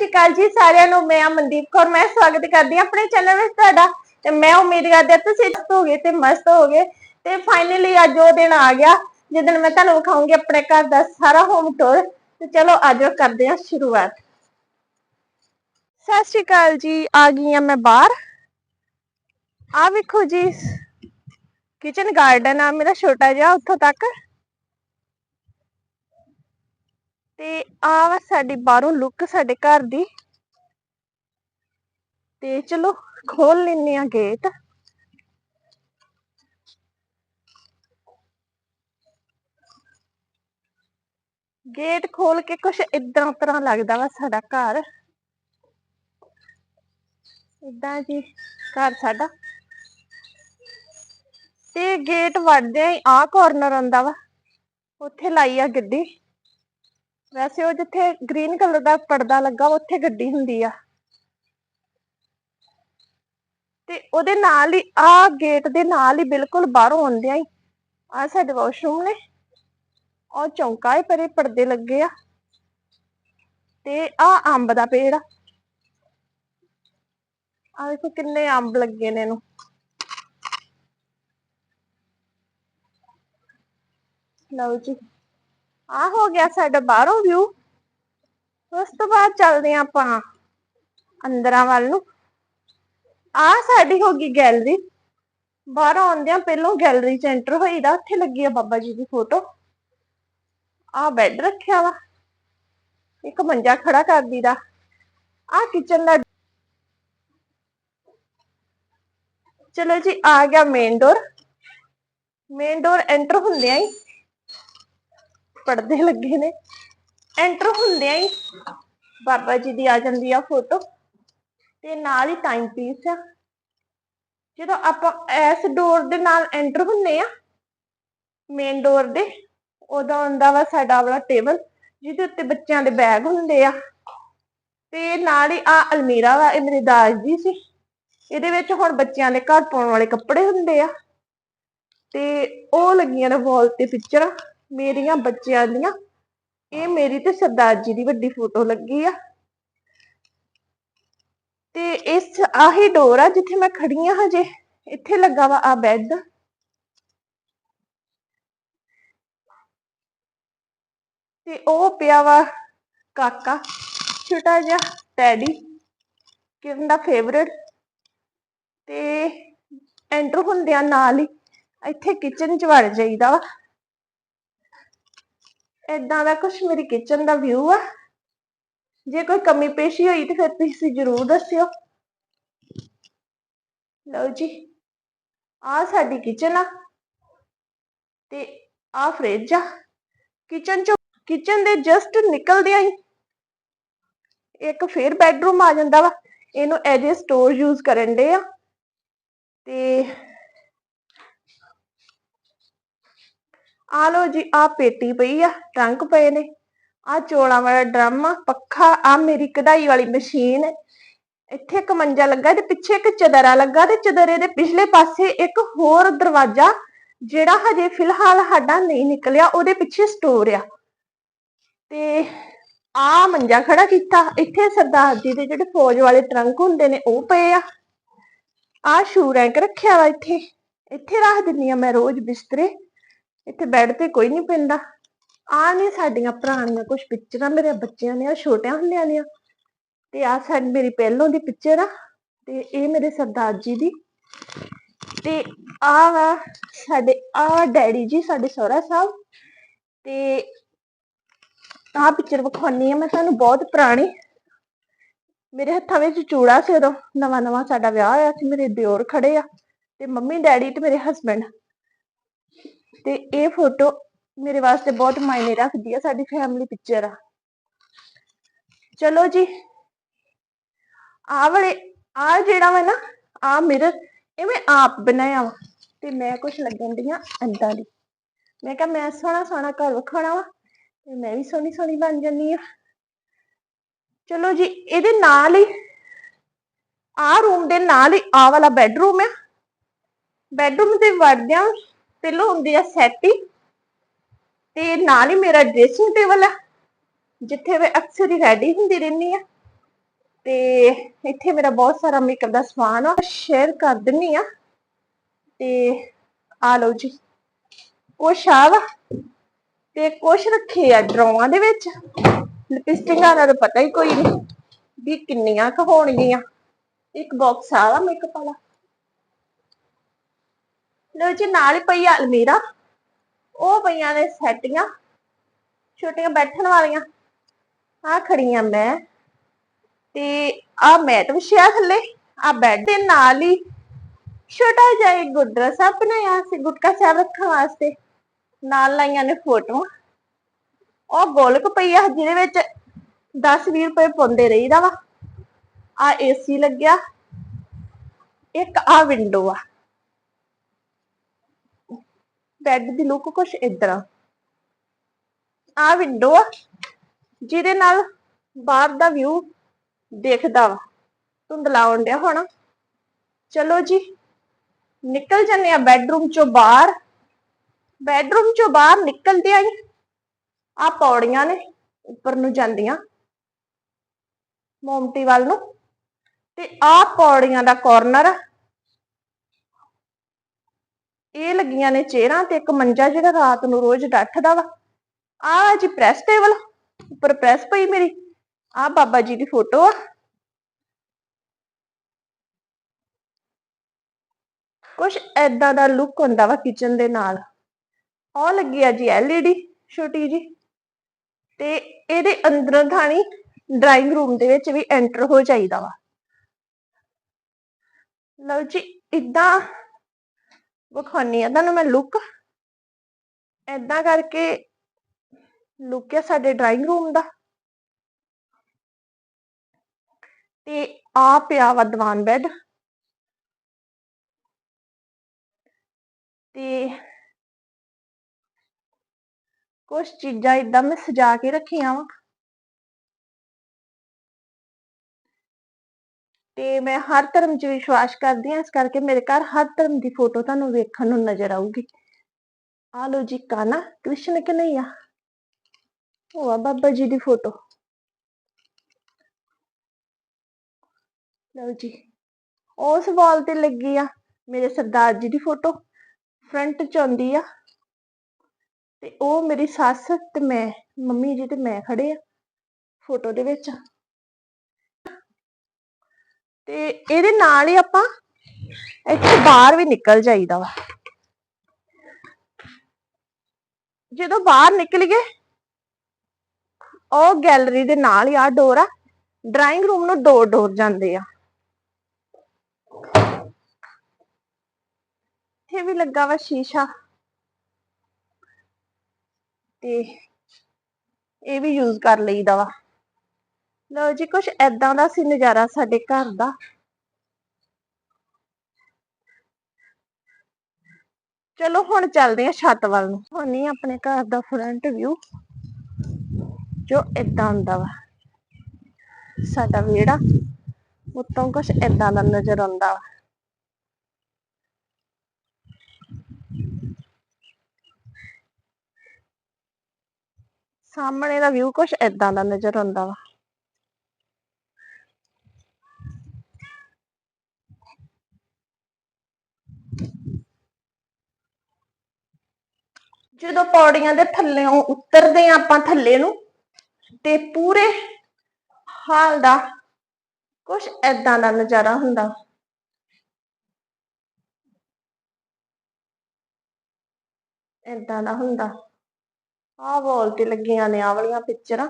ਸ਼੍ਰੀ ਅਕਾਲ ਜੀ ਸਾਰਿਆਂ ਨੂੰ, ਮੈਂ ਅਮਨਦੀਪ ਕੌਰ, ਮੈਂ ਸਵਾਗਤ ਕਰਦੀ ਹਾਂ ਆਪਣੇ ਚੈਨਲ ਵਿੱਚ ਤੁਹਾਡਾ, ਤੇ ਮੈਂ ਉਮੀਦ ਕਰਦੀ ਹਾਂ ਤੁਸੀਂ ਮਸਤ ਹੋਗੇ ਤੇ ਮਸਤ ਹੋਗੇ। ਤੇ ਫਾਈਨਲੀ ਅੱਜ ਉਹ ਦਿਨ ਆ ਗਿਆ ਜਿੱਦਣ ਮੈਂ ਤੁਹਾਨੂੰ ਵਿਖਾਉਂਗੀ ਆਪਣੇ ਘਰ ਦਾ ਸਾਰਾ ਹੋਮ ਟੂਰ ਤੇ ਚਲੋ ਅੱਜ ਕਰਦੇ ਹਾਂ ਸ਼ੁਰੂਆਤ। ਸਤਿ ਸ਼੍ਰੀ ਅਕਾਲ ਜੀ, ਆ ਗਈ ਹਾਂ ਮੈਂ ਬਾਹਰ। ਆ ਵੇਖੋ ਜੀ ਕਿਚਨ ਗਾਰਡਨ ਆ, ਮੇਰਾ ਛੋਟਾ ਜਿਹਾ ਉੱਥੋਂ ਤੱਕ। ਤੇ ਆ ਵਾ ਸਾਡੀ ਬਾਹਰੋਂ ਲੁੱਕ ਸਾਡੇ ਘਰ ਦੀ। ਤੇ ਚਲੋ, ਖੋਲ ਲੈਨੇ ਆ ਗੇਟ ਗੇਟ ਖੋਲ ਕੇ ਕੁਛ ਇਦਾਂ ਤਰ੍ਹਾਂ ਲੱਗਦਾ ਵਾ ਸਾਡਾ ਘਰ। ਇਦਾਂ ਜੀ ਘਰ ਸਾਡਾ। ਤੇ ਗੇਟ ਵੜਦਿਆਂ ਹੀ ਆ ਕਾਰਨਰ ਆਉਂਦਾ ਵਾ। ਉੱਥੇ ਲਾਈ ਆ ਗੱਡੀ। ਵੈਸੇ ਉਹ ਜਿੱਥੇ ਗ੍ਰੀਨ ਕਲਰ ਦਾ ਪਰਦਾ ਲੱਗਾ, ਉੱਥੇ ਗੱਡੀ ਹੁੰਦੀ ਆ। ਤੇ ਉਹਦੇ ਨਾਲ ਹੀ, ਆ ਗੇਟ ਦੇ ਨਾਲ ਹੀ ਬਿਲਕੁਲ ਬਾਹਰੋਂ ਆਉਂਦਿਆਂ ਹੀ ਆ ਸਾਡੇ ਵਾਸ਼ਰੂਮ ਨੇ, ਉਹ ਚੌਂਕਾ ਹੈ ਪਰੇ ਪਰਦੇ ਲੱਗੇ ਆ। ਤੇ ਆ ਅੰਬ ਦਾ ਪੇੜ ਆ। ਆ ਵੇਖੋ ਕਿੰਨੇ ਅੰਬ ਲੱਗੇ ਨੇ ਇਹਨੂੰ। ਲਓ ਜੀ। ਆ ਹੋ ਗਿਆ ਸਾਡਾ ਬਾਹਰੋਂ ਵਿਊ ਉਸ ਤੋਂ ਬਾਅਦ ਚੱਲਦੇ ਹਾਂ ਆਪਾਂ ਅੰਦਰਾਂ ਵੱਲ ਨੂੰ। ਆ ਸਾਡੀ ਹੋ ਗਈ ਗੈਲਰੀ ਬਾਹਰੋਂ ਆਉਂਦਿਆਂ ਪਹਿਲੋਂ ਗੈਲਰੀ ਚ ਐਂਟਰ ਹੋਈਦਾ, ਉੱਥੇ ਲੱਗੀ ਆ ਬਾਬਾ ਜੀ ਦੀ ਫੋਟੋ ਆ ਬੈੱਡ ਰੱਖਿਆ ਵਾ। ਇੱਕ ਮੰਜਾ ਖੜਾ ਕਰ ਦੀਦਾ ਆ ਕਿਚਨ ਦਾ ਚਲੋ ਜੀ, ਆ ਗਿਆ main door main door enter ਹੁੰਦਿਆਂ ਹੀ ਪੜਦੇ ਲੱਗੇ ਨੇ। ਐਂਟਰ ਹੁੰਦਿਆਂ ਹੀ ਬਾਬਾ ਜੀ ਦੀ ਆ ਜਾਂਦੀ ਆ ਫੋਟੋ ਤੇ ਨਾਲ ਹੀ ਟਾਈਮ ਪੀਸ ਆ। ਜਦੋਂ ਆਪਾਂ ਇਸ ਡੋਰ ਦੇ ਨਾਲ ਐਂਟਰ ਹੁੰਨੇ ਆ ਮੇਨ ਡੋਰ ਦੇ, ਉਦੋਂ ਆਉਂਦਾ ਵਾ ਸਾਡਾ ਵਾਲਾ ਟੇਬਲ ਜਿਹਦੇ ਉੱਤੇ ਬੱਚਿਆਂ ਦੇ ਬੈਗ ਹੁੰਦੇ ਆ। ਤੇ ਨਾਲ ਹੀ ਆ ਅਲਮੀਰਾ ਵਾ, ਇਹ ਮੇਰੇ ਦਾਜ ਦੀ ਸੀ। ਇਹਦੇ ਵਿੱਚ ਹੁਣ ਬੱਚਿਆਂ ਦੇ ਘਰ ਪਾਉਣ ਵਾਲੇ ਕੱਪੜੇ ਹੁੰਦੇ ਆ। ਤੇ ਉਹ ਲੱਗੀਆਂ ਨੇ ਵਾਲ ਤੇ ਪਿਕਚਰਾਂ ਮੇਰੀਆਂ ਬੱਚਿਆਂ ਦੀਆਂ, ਇਹ ਮੇਰੀ ਤੇ ਸਰਦਾਰ ਜੀ ਦੀ ਵੱਡੀ ਫੋਟੋ ਲੱਗੀ ਆ। ਤੇ ਇਸ, ਆਹੀ ਡੋਰ ਆ ਜਿੱਥੇ ਮੈਂ ਖੜੀ ਆ ਹਜੇ, ਇੱਥੇ ਲੱਗਾ ਵਾ ਆ ਬੈੱਡ ਤੇ ਉਹ ਪਿਆ ਵਾ ਕਾਕਾ, ਛੋਟਾ ਜਿਹਾ ਟੈਡੀ ਕਿਰਨ ਦਾ ਫੇਵਰਟ ਤੇ ਐਂਟਰ ਹੁੰਦਿਆਂ ਨਾਲ ਹੀ ਇੱਥੇ ਕਿਚਨ ਚ ਵੜ ਜਾਈਦਾ ਵਾ। ਏਦਾਂ ਦਾ ਕੁਝ ਮੇਰੀ ਕਿਚਨ ਦਾ ਵਿਊ ਆ। ਜੇ ਕੋਈ ਕਮੀ ਪੇਸ਼ੀ ਹੋਈ ਤੇ ਫਿਰ ਤੁਸੀਂ ਜਰੂਰ ਦੱਸਿਓ। ਲਓ ਜੀ ਆ ਸਾਡੀ ਕਿਚਨ ਆ ਤੇ ਆ ਫ੍ਰਿਜ ਆ। ਕਿਚਨ ਚੋਂ ਕਿਚਨ ਦੇ ਜਸਟ ਨਿਕਲਦਿਆਂ ਹੀ ਇੱਕ ਫੇਰ ਬੈਡਰੂਮ ਆ ਜਾਂਦਾ ਵਾ। ਇਹਨੂੰ ਐਜ ਸਟੋਰ ਯੂਜ਼ ਕਰਨ ਦੇ ਆ। ਤੇ ਆ ਲੋ ਜੀ ਆ ਪੇਟੀ ਪਈ ਆ, ਟਰੰਕ ਪਏ ਨੇ। ਆ ਚੋਲਾਂ ਵਾਲਾ ਡਰਮ, ਪੱਖਾ ਆ ਮੇਰੀ ਕਢਾਈ ਵਾਲੀ ਮਸ਼ੀਨ। ਇੱਥੇ ਇੱਕ ਮੰਜਾ ਲੱਗਾ ਤੇ ਪਿੱਛੇ ਇੱਕ ਚਦਰਾ ਲੱਗਾ ਤੇ ਚਦਰੇ ਦੇ ਪਿਛਲੇ ਪਾਸੇ ਇੱਕ ਹੋਰ ਦਰਵਾਜ਼ਾ, ਜਿਹੜਾ ਹਜੇ ਫਿਲਹਾਲ ਸਾਡਾ ਨਹੀਂ ਨਿਕਲਿਆ, ਉਹਦੇ ਪਿੱਛੇ ਸਟੋਰ ਆ। ਤੇ ਆ ਮੰਜਾ ਖੜਾ ਕੀਤਾ, ਇੱਥੇ ਸਰਦਾਰ ਜੀ ਦੇ ਜਿਹੜੇ ਫੌਜ ਵਾਲੇ ਟਰੰਕ ਹੁੰਦੇ ਨੇ, ਉਹ ਪਏ ਆ। ਆ ਸ਼ੂ ਰੈਂਕ ਰੱਖਿਆ ਵਾ ਇੱਥੇ। ਇੱਥੇ ਰੱਖ ਦਿੰਨੀ ਆ ਮੈਂ ਰੋਜ਼ ਬਿਸਤਰੇ। ਇੱਥੇ ਬੈੱਡ ਤੇ ਕੋਈ ਨਹੀਂ ਪੈਂਦਾ। ਆ ਨੇ ਸਾਡੀਆਂ ਪੁਰਾਣੀਆਂ ਕੁਝ ਪਿਕਚਰਾਂ ਮੇਰੇ ਬੱਚਿਆਂ ਦੀਆਂ, ਛੋਟਿਆਂ ਹੁੰਦਿਆਂ ਦੀਆਂ। ਤੇ ਆ ਸਾਡੀ ਮੇਰੀ ਪਹਿਲੋਂ ਦੀ ਪਿਕਚਰ ਆ, ਤੇ ਇਹ ਮੇਰੇ ਸਰਦਾਰ ਜੀ ਦੀ। ਤੇ ਆ ਵਾ ਸਾਡੇ ਆ ਡੈਡੀ ਜੀ, ਸਾਡੇ ਸਹੁਰਾ ਸਾਹਿਬ। ਤੇ ਆਹ ਪਿਕਚਰ ਵਿਖਾਉਣੀ ਆ ਮੈਂ ਤੁਹਾਨੂੰ, ਬਹੁਤ ਪੁਰਾਣੀ। ਮੇਰੇ ਹੱਥਾਂ ਵਿੱਚ ਚੂੜਾ ਸੀ ਉਦੋਂ ਨਵਾਂ ਨਵਾਂ ਸਾਡਾ ਵਿਆਹ ਹੋਇਆ ਸੀ, ਮੇਰੇ ਦਿਓਰ ਖੜੇ ਆ। ਤੇ ਮੰਮੀ, ਡੈਡੀ ਤੇ ਮੇਰੇ ਹਸਬੰਡ ਤੇ ਇਹ ਫੋਟੋ ਮੇਰੇ ਵਾਸਤੇ ਬਹੁਤ ਮਾਇਨੇ ਰੱਖਦੀ ਆ, ਸਾਡੀ ਫੈਮਿਲੀ ਪਿਕਚਰ ਆ। ਚਲੋ ਜੀ ਆ ਵਾਲੇ ਆ ਜਿਹੜਾ ਵਾ ਨਾ ਆ ਮਿਰਰ ਇਹ ਮੈਂ ਆਪ ਬਣਾਇਆ ਵਾ ਤੇ ਮੈਂ ਕੁਝ ਲੱਗਣ ਦੀਆਂ ਅੰਦਾਂ ਦੀ ਮੈਂ ਕਿਹਾ ਮੈਂ ਸੋਹਣਾ ਸੋਹਣਾ ਘਰ ਵਿਖਾਉਣਾ ਵਾ ਤੇ ਮੈਂ ਵੀ ਸੋਹਣੀ ਸੋਹਣੀ ਬਣ ਜਾਂਦੀ ਆ। ਚਲੋ ਜੀ, ਇਹਦੇ ਨਾਲ ਹੀ ਆ ਰੂਮ ਦੇ ਨਾਲ ਹੀ ਆ ਵਾਲਾ ਬੈੱਡਰੂਮ ਆ। ਬੈੱਡਰੂਮ ਦੇ ਵੜਦਿਆਂ ਪਹਿਲੋਂ ਹੁੰਦੀ ਆ ਸੈਟੀ। ਤੇ ਨਾਲ ਹੀ ਮੇਰਾ ਡਰੈਸਿੰਗ ਟੇਬਲ ਆ, ਜਿੱਥੇ ਮੈਂ ਅਕਸਰ ਹੀ ਰੈਡੀ ਹੁੰਦੀ ਰਹਿੰਦੀ ਆ। ਤੇ ਇੱਥੇ ਮੇਰਾ ਬਹੁਤ ਸਾਰਾ ਮੇਕਅਪ ਦਾ ਸਮਾਨ ਆ ਸ਼ੇਅਰ ਕਰ ਦਿੰਨੀ ਆ। ਤੇ ਆ ਲਓ ਜੀ, ਕੁਛ ਆ ਵਾ। ਤੇ ਕੁਛ ਰੱਖੇ ਆ ਡਰਾਵਾਂ ਦੇ ਵਿੱਚ। ਲਿਪਸਟਿਕਾਂ ਦਾ ਪਤਾ ਹੀ ਕੋਈ ਨਹੀਂ ਵੀ ਕਿੰਨੀਆਂ ਕੁ ਹੋਣਗੀਆਂ। ਇੱਕ ਬਾਕਸ ਆ ਵਾ ਮੇਕਅਪ ਵਾਲਾ। ਲਓ ਜੀ, ਨਾਲ ਹੀ ਪਈ ਆ ਅਲਮੀਰਾ। ਉਹ ਪਈਆਂ ਨੇ ਸੈਟੀਆਂ, ਛੋਟੀਆਂ ਬੈਠਣ ਵਾਲੀਆਂ। ਆ ਖੜੀਆਂ ਮੈਂ। ਤੇ ਆ ਮੈਟ ਵਿਛਿਆ ਥੱਲੇ ਆ ਬੈੱਡ ਦੇ ਨਾਲ ਹੀ। ਛੋਟਾ ਜਿਹਾ ਇੱਕ ਗੁੱਦਰਾ ਸਾਹਿਬ ਬਣਾਇਆ ਸੀ, ਗੁਟਕਾ ਸਾਹਿਬ ਰੱਖਣ ਵਾਸਤੇ। ਨਾਲ ਲਾਈਆਂ ਨੇ ਫੋਟੋਆਂ। ਉਹ ਗੋਲਕ ਪਈ ਆ, ਜਿਹਦੇ ਵਿੱਚ 10-20 ਰੁਪਏ ਪਾਉਂਦੇ ਰਹੀਦਾ ਵਾ। ਆ ਏਸੀ ਲੱਗਿਆ। ਇੱਕ ਆ ਵਿੰਡੋ ਆ। ਬੈੱਡ ਦੀ ਲੁੱਕ ਕੁਛ ਇਦਾਂ ਆ ਵਿੰਡੋ ਆ, ਜਿਹਦੇ ਨਾਲ ਬਾਹਰ ਦਾ ਵਿਊ ਦੇਖਦਾ ਵਾ। ਧੁੰਦਲਾ ਆਉਣ ਡਿਆ ਹੋਣਾ। ਚਲੋ ਜੀ, ਨਿਕਲ ਜੰਨੇ ਆ ਬੈੱਡਰੂਮ ਚੋਂ ਬਾਹਰ। ਬੈੱਡਰੂਮ ਚੋਂ ਬਾਹਰ ਨਿਕਲਦੇ ਆਂ ਆ ਪੌੜੀਆਂ ਨੇ ਉੱਪਰ ਨੂੰ ਜਾਂਦੀਆਂ। ਮੋਮਟੀ ਵੱਲ ਨੂੰ। ਤੇ ਆ ਪੌੜੀਆਂ ਦਾ ਕਾਰਨਰ ਇਹ ਲੱਗੀਆਂ ਨੇ ਚੇਅਰਾਂ ਤੇ ਇੱਕ ਮੰਜਾ ਜਿਹੜਾ ਰਾਤ ਨੂੰ ਰੋਜ਼ ਡੱਠਦਾ ਵਾ। ਆ ਜੀ ਪ੍ਰੈਸ ਟੇਬਲ ਉੱਪਰ ਪ੍ਰੈਸ ਪਈ ਮੇਰੀ। ਆ ਬਾਬਾ ਜੀ ਦੀ ਫੋਟੋ ਆ। ਕੁਛ ਐਦਾਂ ਦਾ ਲੁੱਕ ਹੁੰਦਾ ਵਾ ਕਿਚਨ ਦੇ ਨਾਲ। ਉਹ ਲੱਗੀ ਆ ਜੀ ਐਲਈਡੀ ਛੋਟੀ ਜੀ। ਤੇ ਇਹਦੇ ਅੰਦਰ ਥਾਣੀ ਡਰਾਇੰਗ ਰੂਮ ਦੇ ਵਿੱਚ ਵੀ ਐਂਟਰ ਹੋ ਜਾਈਦਾ ਵਾ। ਲਓ ਜੀ ਇਦਾਂ ਵਿਖਾਉਣੀ ਆ। ਤੁਹਾਨੂੰ ਮੈਂ ਲੁੱਕ ਐਦਾਂ ਕਰਕੇ ਲੁੱਕ ਹੈ ਸਾਡੇ ਡਰਾਇੰਗ ਰੂਮ ਦਾ। ਤੇ ਆ ਪਿਆ ਵਾ ਦੀਵਾਨ ਬੈੱਡ ਤੇ ਕੁਝ ਚੀਜ਼ਾਂ ਇਦਾਂ ਮੈਂ ਸਜਾ ਕੇ ਰੱਖੀਆਂ ਵਾ। ਤੇ ਮੈਂ ਹਰ ਧਰਮ 'ਚ ਵਿਸ਼ਵਾਸ ਕਰਦੀ ਹਾਂ, ਇਸ ਕਰਕੇ ਮੇਰੇ ਘਰ ਹਰ ਧਰਮ ਦੀ ਫੋਟੋ ਤੁਹਾਨੂੰ ਵੇਖਣ ਨੂੰ ਨਜ਼ਰ ਆਊਗੀ। ਆ ਲੋ ਜੀ ਕਾਨਾ, ਕ੍ਰਿਸ਼ਨ ਕਨਈਆ। ਉਹ ਆ ਬਾਬਾ ਜੀ ਦੀ ਫੋਟੋ ਲਓ ਜੀ, ਉਸ ਵਾਲ ਤੇ ਲੱਗੀ ਆ ਮੇਰੇ ਸਰਦਾਰ ਜੀ ਦੀ ਫੋਟੋ ਫਰੰਟ ਚ ਆਉਂਦੀ ਆ। ਤੇ ਉਹ ਮੇਰੀ ਸੱਸ ਤੇ ਮੈਂ, ਮੰਮੀ ਜੀ ਤੇ ਮੈਂ ਖੜੇ ਆ ਫੋਟੋ ਦੇ ਵਿੱਚ। ਤੇ ਇਹਦੇ ਨਾਲ ਹੀ ਆਪਾਂ ਇੱਥੇ ਬਾਹਰ ਵੀ ਨਿਕਲ ਜਾਈਦਾ ਵਾ। ਜਦੋਂ ਬਾਹਰ ਨਿਕਲ ਗਏ, ਉਹ ਗੈਲਰੀ ਦੇ ਨਾਲ ਹੀ ਆ ਡੋਰ ਆ ਡਰਾਇੰਗ ਰੂਮ ਨੂੰ ਦੋ ਡੋਰ ਜਾਂਦੇ ਆ। ਇੱਥੇ ਵੀ ਲੱਗਾ ਵਾ ਸ਼ੀਸ਼ਾ। ਤੇ ਇਹ ਵੀ ਯੂਜ਼ ਕਰ ਲਈਦਾ ਵਾ। ਲਓ ਜੀ ਕੁਝ ਐਦਾਂ ਦਾ ਸੀ ਨਜ਼ਾਰਾ ਸਾਡੇ ਘਰ ਦਾ। ਚਲੋ ਹੁਣ ਚੱਲਦੇ ਆ ਛੱਤ ਵੱਲ ਨੂੰ। ਹੁਣ ਨਹੀਂ ਆਪਣੇ ਘਰ ਦਾ ਫਰੰਟ ਵਿਊ ਜੋ ਇਦਾਂ ਹੁੰਦਾ ਵਾ। ਸਾਡਾ ਵਿਹੜਾ ਉੱਤੋਂ ਕੁਝ ਇਦਾਂ ਦਾ ਨਜ਼ਰ ਆਉਂਦਾ ਵਾ। ਸਾਹਮਣੇ ਦਾ ਵਿਊ ਕੁਝ ਇਦਾਂ ਦਾ ਨਜ਼ਰ ਆਉਂਦਾ ਵਾ। ਜਦੋਂ ਪੌੜੀਆਂ ਦੇ ਥੱਲੇੋਂ ਉਤਰਦੇ ਆ ਆਪਾਂ ਥੱਲੇ ਨੂੰ, ਤੇ ਪੂਰੇ ਹਾਲ ਦਾ ਕੁਝ ਐਦਾਂ ਦਾ ਨਜ਼ਾਰਾ ਹੁੰਦਾ। ਐਦਾਂ ਦਾ ਹੁੰਦਾ। ਆਹ ਵਾਲ ਤੇ ਲੱਗੀਆਂ ਨੇ ਆਹ ਵਾਲੀਆਂ ਪਿਕਚਰਾਂ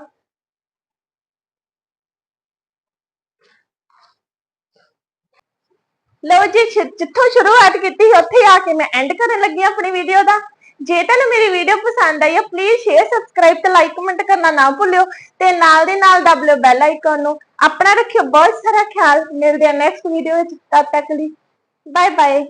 ਲਓ ਜੀ ਜਿੱਥੋਂ ਸ਼ੁਰੂਆਤ ਕੀਤੀ, ਉੱਥੇ ਆ ਕੇ ਮੈਂ ਐਂਡ ਕਰਨ ਲੱਗੀ ਆਪਣੀ ਵੀਡੀਓ ਦਾ। ਜੇ ਤੁਹਾਨੂੰ ਮੇਰੀ ਵੀਡੀਓ ਪਸੰਦ ਆਈ ਹੈ ਪਲੀਜ਼ ਸ਼ੇਅਰ ਸਬਸਕ੍ਰਾਈਬ ਤੇ ਲਾਈਕ ਕਮੈਂਟ ਕਰਨਾ ਨਾ ਭੁੱਲਿਓ ਤੇ ਨਾਲ ਦੇ ਨਾਲ ਦਬਲਿਓ ਬੈਲ ਆਈਕਨ ਨੂੰ ਆਪਣਾ ਰੱਖਿਓ। ਬਹੁਤ ਸਾਰਾ ਖਿਆਲ। ਮਿਲਦੇ ਆ ਨੈਕਸਟ ਵੀਡੀਓ ਵਿੱਚ। ਤਦ ਤੱਕ ਲਈ। Bye bye